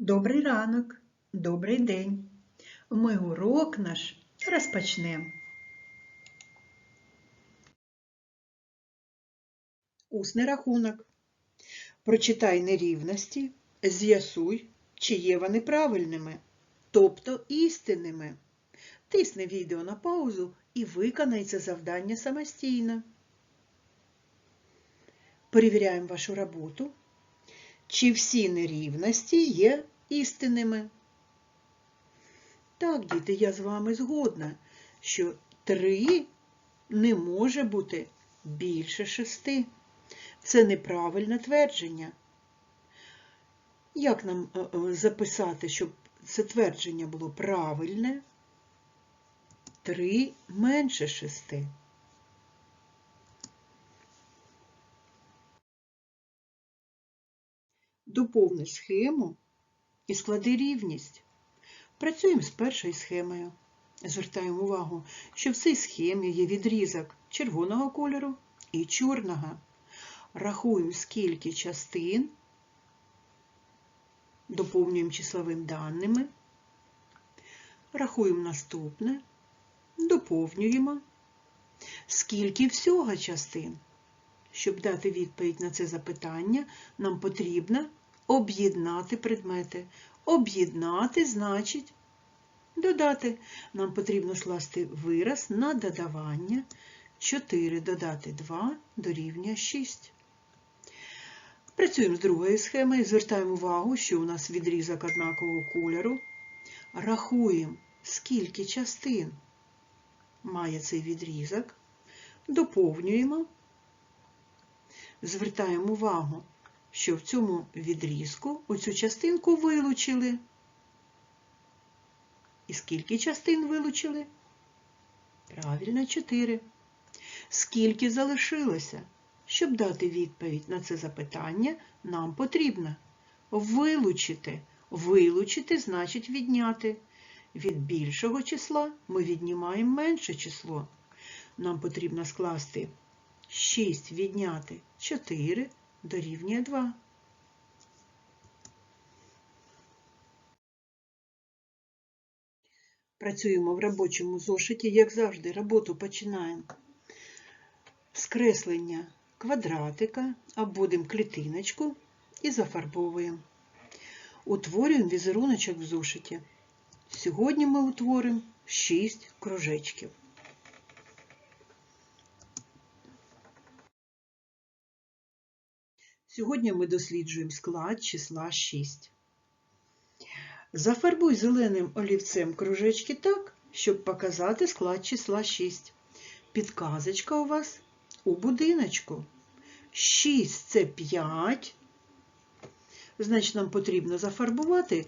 Добрий ранок, добрий день. Ми урок наш розпочнемо. Усний рахунок. Прочитай нерівності, з'ясуй, чи є вони правильними, тобто істинними. Тисни відео на паузу і виконай це завдання самостійно. Перевіряємо вашу роботу. Чи всі нерівності є істинними? Так, діти, я з вами згодна, що 3 не може бути більше 6. Це неправильне твердження. Як нам е, е, записати, щоб це твердження було правильне? 3 менше 6. Доповни схему і склади рівність. Працюємо з першою схемою. Звертаємо увагу, що в цій схемі є відрізок червоного кольору і чорного. Рахуємо, скільки частин, доповнюємо числовими даними. Рахуємо наступне, доповнюємо. Скільки всього частин? Щоб дати відповідь на це запитання, нам потрібно об'єднати предмети. Об'єднати значить додати. Нам потрібно скласти вираз на додавання. 4 додати 2 дорівнює 6. Працюємо з другою схемою. Звертаємо увагу, що у нас відрізок однакового кольору. Рахуємо, скільки частин має цей відрізок. Доповнюємо. Звертаємо увагу, що в цьому відрізку оцю частинку вилучили. І скільки частин вилучили? Правильно, 4. Скільки залишилося? Щоб дати відповідь на це запитання, нам потрібно вилучити. Вилучити значить відняти. Від більшого числа ми віднімаємо менше число. Нам потрібно скласти 6 відняти 4 дорівнює 2. Працюємо в робочому зошиті, як завжди, роботу починаємо з креслення квадратика, обводимо клітиночку і зафарбовуємо. Утворюємо візеруночок в зошиті. Сьогодні ми утворимо 6 кружечків. Сьогодні ми досліджуємо склад числа 6. Зафарбуй зеленим олівцем кружечки так, щоб показати склад числа 6. Підказочка у вас у будиночку. 6 це 5. Значить, нам потрібно зафарбувати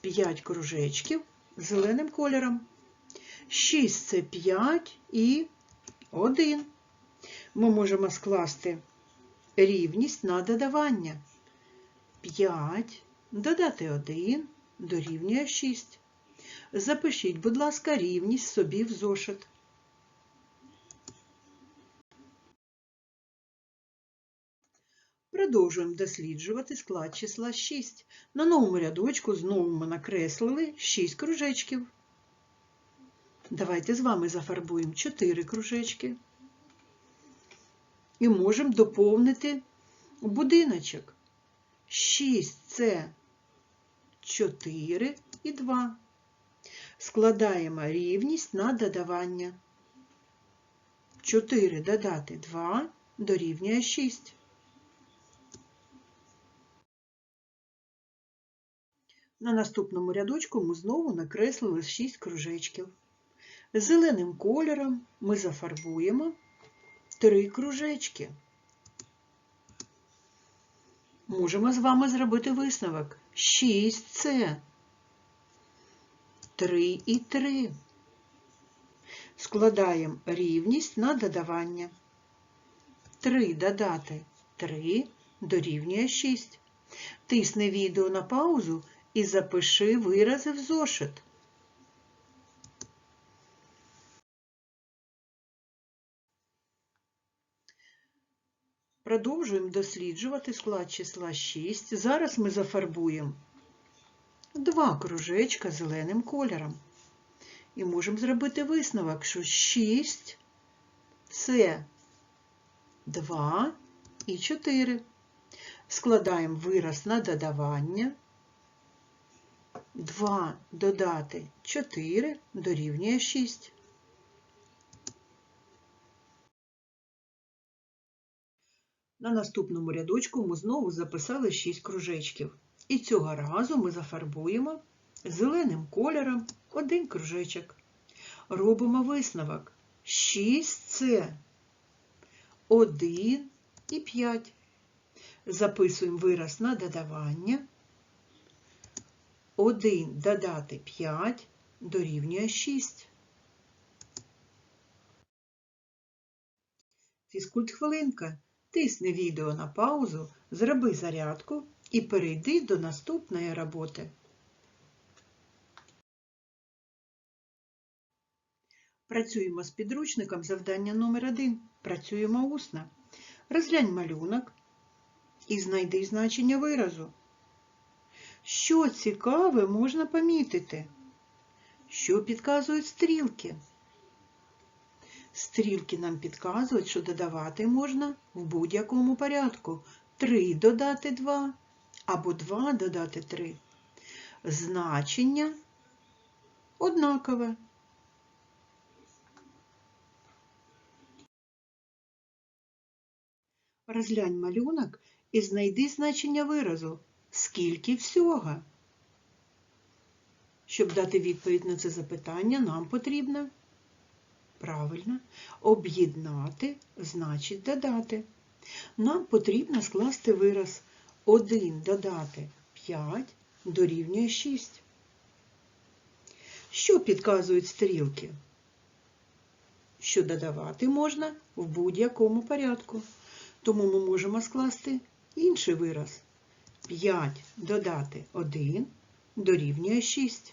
5 кружечків зеленим кольором. 6 це 5 і 1. Ми можемо скласти рівність на додавання. 5 додати 1 дорівнює 6. Запишіть, будь ласка, рівність собі в зошит. Продовжуємо досліджувати склад числа 6. На новому рядочку знову ми накреслили 6 кружечків. Давайте з вами зафарбуємо 4 кружечки і можемо доповнити будиночок. 6 це 4 і 2. Складаємо рівність на додавання. 4 додати 2 дорівнює 6. На наступному рядочку ми знову накреслили 6 кружечків. Зеленим кольором ми зафарбуємо три кружечки. Можемо з вами зробити висновок. 6 це 3 і 3. Складаємо рівність на додавання. 3 додати 3 дорівнює 6. Тисни відео на паузу і запиши вирази в зошит. Продовжуємо досліджувати склад числа 6. Зараз ми зафарбуємо два кружечка зеленим кольором. І можемо зробити висновок, що 6 це 2 і 4. Складаємо вираз на додавання. 2 додати 4 дорівнює 6. На наступному рядочку ми знову записали 6 кружечків. І цього разу ми зафарбуємо зеленим кольором один кружечок. Робимо висновок. 6 це 1 і 5. Записуємо вираз на додавання. 1 додати 5 дорівнює 6. Фізкульт хвилинка. Тисни відео на паузу, зроби зарядку і перейди до наступної роботи. Працюємо з підручником завдання номер 1 Працюємо усно. Розглянь малюнок і знайди значення виразу. Що цікаве можна помітити? Що підказують стрілки? Стрілки нам підказують, що додавати можна в будь-якому порядку. 3 додати 2 або 2 додати 3. Значення однакове. Розглянь малюнок і знайди значення виразу. Скільки всього? Щоб дати відповідь на це запитання, нам потрібно правильно об'єднати, значить додати. Нам потрібно скласти вираз 1 додати 5 дорівнює 6. Що підказують стрілки? Що додавати можна в будь-якому порядку. Тому ми можемо скласти інший вираз. 5 додати 1 дорівнює 6.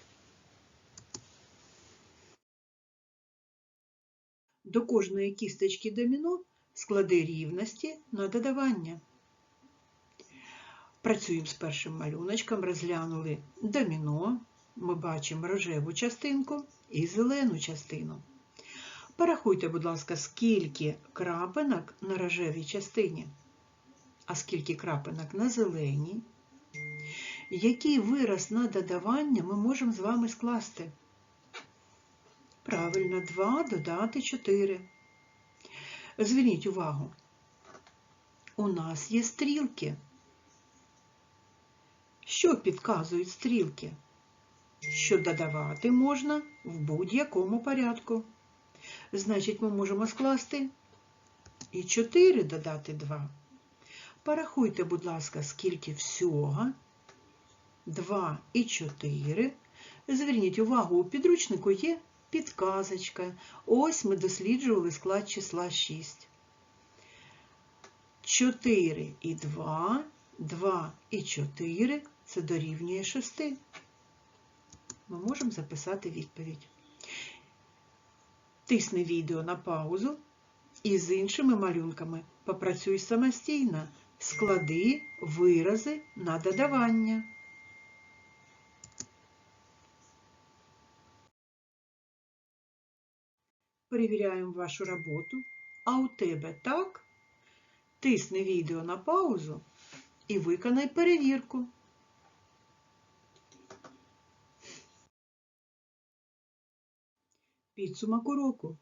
До кожної кісточки доміно склади рівності на додавання. Працюємо з першим малюночком, розглянули доміно, ми бачимо рожеву частинку і зелену частину. Порахуйте, будь ласка, скільки крапинок на рожевій частині, а скільки крапинок на зеленій. Який вираз на додавання ми можемо з вами скласти? Правильно, 2 додати 4. Зверніть увагу, у нас є стрілки. Що підказують стрілки? Що додавати можна в будь-якому порядку. Значить, ми можемо скласти і 4 додати 2. Порахуйте, будь ласка, скільки всього. 2 і 4. Зверніть увагу, у підручнику є підказочка. Ось ми досліджували склад числа 6. 4 і 2, 2 і 4 це дорівнює 6. Ми можемо записати відповідь. Тисни відео на паузу і з іншими малюнками попрацюй самостійно. Склади вирази на додавання. Перевіряємо вашу роботу. А у тебе так? Тисни відео на паузу і виконай перевірку. Підсумок уроку.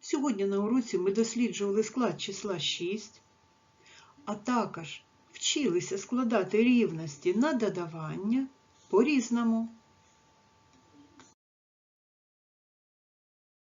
Сьогодні на уроці ми досліджували склад числа 6, а також вчилися складати рівності на додавання по-різному.